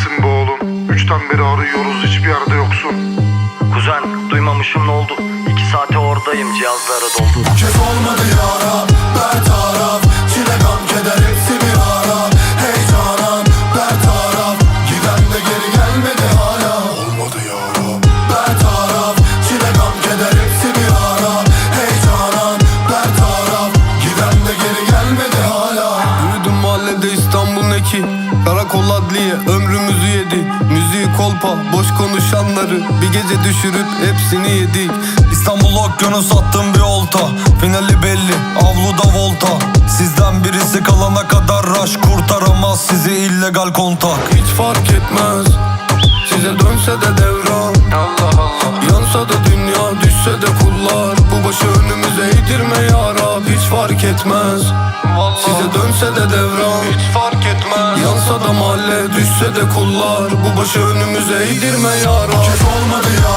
Neredesin be oğlum? Üçten beri arıyoruz hiçbir yerde yoksun. Kuzen duymamışım ne oldu İki saate oradayım cihazlara doldu Kez olmadı yara İstanbul ne ki Karakol adliye ömrümüzü yedi. Müziği kolpa boş konuşanları Bir gece düşürüp hepsini yedik İstanbul okyanus attım bir olta Finali belli avluda volta. Sizden birisi kalana kadar rush Kurtaramaz sizi illegal kontak. Hiç fark etmez Size dönse de devran. Allah Allah. Yansa da dünya düşse de kullar. Bu başı önümüze eğdirme ya Rab Hiç fark etmez. Size dönse de devran. Hiç fark Yansa da mahalle düşse de kullar Bu başı önümüze eğdirme ya Rab Kez olmadı yara